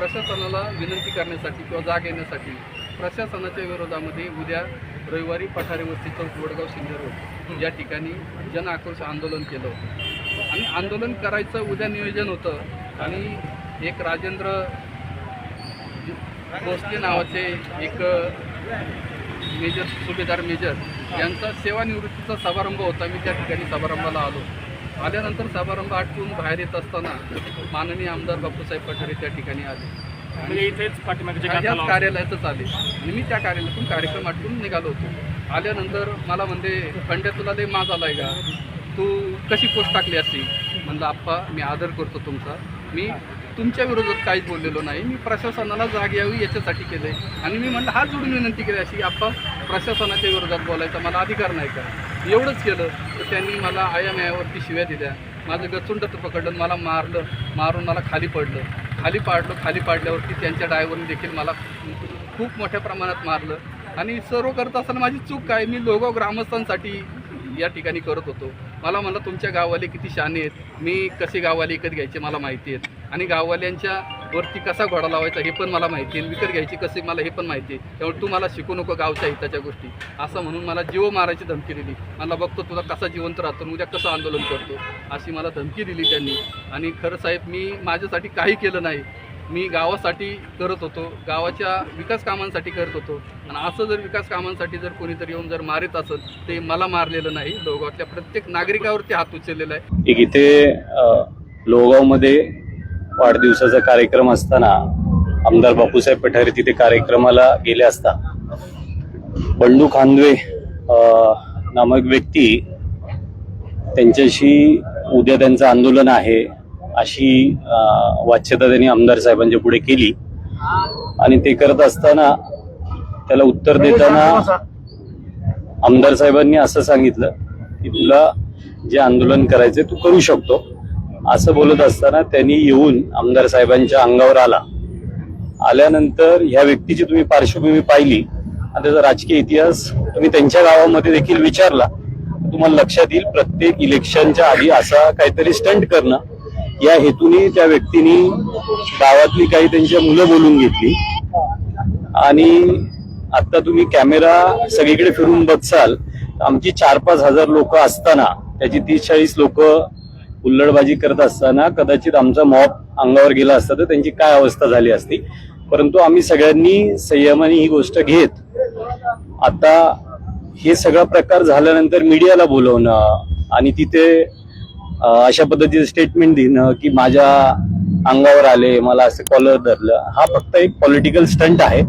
प्रशासनाला विनंती करण्यासाठी किंवा जाग येण्यासाठी प्रशासनाच्या विरोधामध्ये उद्या रविवारी पठारे वस्ती चौक वडगाव शिंदे रोड या ठिकाणी जन आक्रोश आंदोलन केलं होतं. आणि आंदोलन करायचं उद्या नियोजन होतं आणि एक राजेंद्र भोसले नावाचे एक मेजर सुभेदार मेजर यांचा सेवानिवृत्तीचा समारंभ होता. मी त्या ठिकाणी समारंभाला आलो. आल्यानंतर समारंभ आटपून बाहेर येत असताना माननीय आमदार बापूसाहेब पठारे त्या ठिकाणी आले. म्हणजे इथेच लावून- कार्यालयातच आले. आणि मी त्या कार्यालयातून कार्यक्रम आटपून निघालो होतो. आल्यानंतर मला म्हणते खंड्या तुला लय माज आलाय का? तू कशी पोस्ट टाकली अशी म्हणलं आप्पा मी आदर करतो तुमचा. मी तुमच्या विरोधात काहीच बोललेलो नाही. मी प्रशासनाला जाग यावी याच्यासाठी केले आणि मी म्हणलं हात जोडून विनंती केली अशी आप्पा प्रशासनाच्या विरोधात बोलायचा मला अधिकार नाही का? एवढंच केलं तर त्यांनी मला आयामयावरती शिव्या दिल्या. माझं गचुंड पकडलं मला मारलं मारून मला खाली पडलं. खाली पाडलं खाली पाडल्यावरती त्यांच्या ड्रायव्हरने देखील मला खूप मोठ्या प्रमाणात मारलं. आणि सर्व करत असताना माझी चूक काय? मी लोगाव ग्रामस्थांसाठी या ठिकाणी करत होतो. मला म्हणलं तुमच्या गाववाले किती शाने आहेत. मी कसे गाववाले विकत घ्यायचे? मला माहिती आहेत. आणि गाववाल्यांच्या वरती कसा घोडा लावायचा हे पण मला माहिती आहे. विकत घ्यायची कसे मला हे पण माहिती आहे. त्यामुळे तू मला शिकू नको गावच्या हिताच्या गोष्टी. असं म्हणून मला जीव मारायची धमकी दिली. मला बघतो तुला कसा जिवंत राहतो उद्या कसं आंदोलन करतो. अशी मला धमकी दिली त्यांनी. आणि खरं साहेब मी माझ्यासाठी काही केलं नाही. मी गावासाठी करत होतो. गावाच्या विकास कामांसाठी करत होतो. आणि असं जर विकास कामांसाठी जर कोणीतरी येऊन जर मारित असेल ते मला मारलेलं नाही. लोहगावातल्या प्रत्येक नागरिकावरती हात उचललेला आहे. एक इथे लोहगावमध्ये वाढदिवसाचा कार्यक्रम असताना आमदार बापूसाहेब पठारे तिथे कार्यक्रमाला गेले असता बंडू खांदवे नामक व्यक्ती त्यांच्याशी उद्या त्यांचं आंदोलन आहे अशी वाच्यता त्यांनी आमदार साहेबांच्या पुढे केली. आणि ते करत असताना त्याला उत्तर देताना आमदार साहेबांनी असं सांगितलं की तुला जे आंदोलन करायचे तू करू शकतो. असं बोलत असताना त्यांनी येऊन आमदार साहेबांच्या अंगावर आला. आल्यानंतर ह्या व्यक्तीची तुम्ही पार्श्वभूमी पाहिली. आणि त्याचा राजकीय इतिहास तुम्ही त्यांच्या गावामध्ये देखील विचारला. तुम्हाला लक्षात येईल प्रत्येक इलेक्शनच्या आधी असा काहीतरी स्टंट करणं. या हेतूने त्या व्यक्तीने गावातली काही त्यांच्या मुलं बोलून घेतली. आणि आता तुम्ही कॅमेरा सगळीकडे फिरून बघसाल आमची चार पाच हजार लोक असताना त्याची तीस चाळीस लोक हुल्लडबाजी करत असताना कदाचित आमचा मॉप अंगावर गेला असता तर त्यांची काय अवस्था झाली असती. परंतु आम्ही सगळ्यांनी संयमाने ही गोष्ट घेत आता हे सगळा प्रकार झाल्यानंतर मीडियाला बोलवणं आणि तिथे अशा पद्धतीचं स्टेटमेंट देणं की माझ्या अंगावर आले मला असं कॉलर धरलं हा फक्त एक पॉलिटिकल स्टंट आहे.